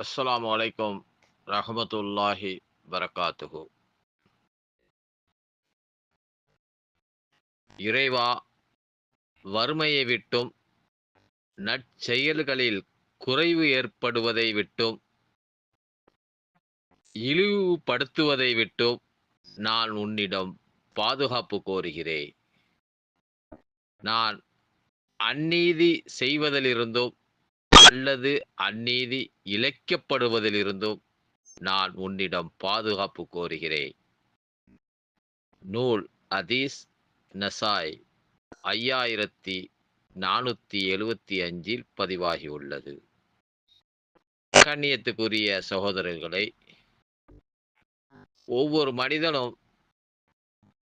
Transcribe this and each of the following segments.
அஸ்லாம் வலைக்கம் ரஹமத்துல்லாஹி வரகாத்துகு இறைவா வறுமையை விட்டும் நற்செயல்களில் குறைவு ஏற்படுவதை விட்டும் இழிவுபடுத்துவதை விட்டும் நான் உன்னிடம் பாதுகாப்பு கோருகிறேன். நான் அந்நீதி செய்வதிலிருந்தும் அல்லது அந்நீதி இழைக்கப்படுவதிலிருந்தும் நான் உன்னிடம் பாதுகாப்பு கோருகிறேன். நூல் அதீஸ் நசாய் ஐயாயிரத்தி நானூற்றி எழுவத்தி அஞ்சில் பதிவாகியுள்ளது. கண்ணியத்துக்குரிய சகோதரர்களை ஒவ்வொரு மனிதனும்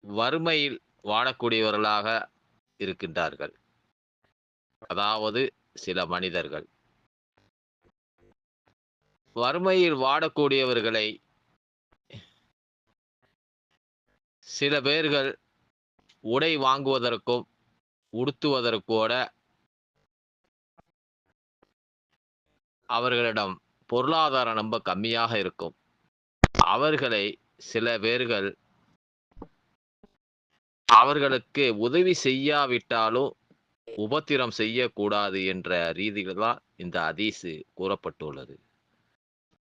வறுமையில் வாழக்கூடியவர்களாக இருக்கின்றார்கள். அதாவது சில மனிதர்கள். வறுமையில் வாடக்கூடியவர்களை சில பேர்கள் உடை வாங்குவதற்கும் உடுத்துவதற்கூட அவர்களிடம் பொருளாதாரம் ரொம்ப கம்மியாக இருக்கும். அவர்களை சில பேர்கள் அவர்களுக்கு உதவி செய்யாவிட்டாலும் உபத்திரம் செய்யக்கூடாது என்ற ரீதியில் தான் இந்த அதீசு கூறப்பட்டுள்ளது.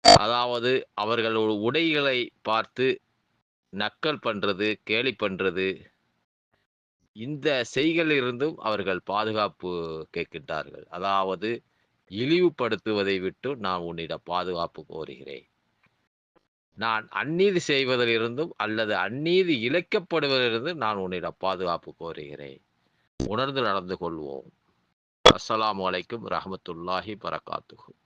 அதாவது அவர்கள் உடைகளை பார்த்து நக்கல் பண்றது கேலி பண்றது. இந்த செய்களிலிருந்தும் அவர்கள் பாதுகாப்பு கேட்கின்றார்கள். அதாவது இழிவுபடுத்துவதை விட்டு நான் உன்னிடம் பாதுகாப்பு கோருகிறேன். நான் அந்நீதி செய்வதிலிருந்தும் அல்லது அந்நீதி இழைக்கப்படுவதிலிருந்தும் நான் உன்னிடம் பாதுகாப்பு கோருகிறேன். உணர்ந்து நடந்து கொள்வோம். அஸ்ஸலாமு அலைக்கும் ரஹமத்துல்லாஹி பரகாத்துகும்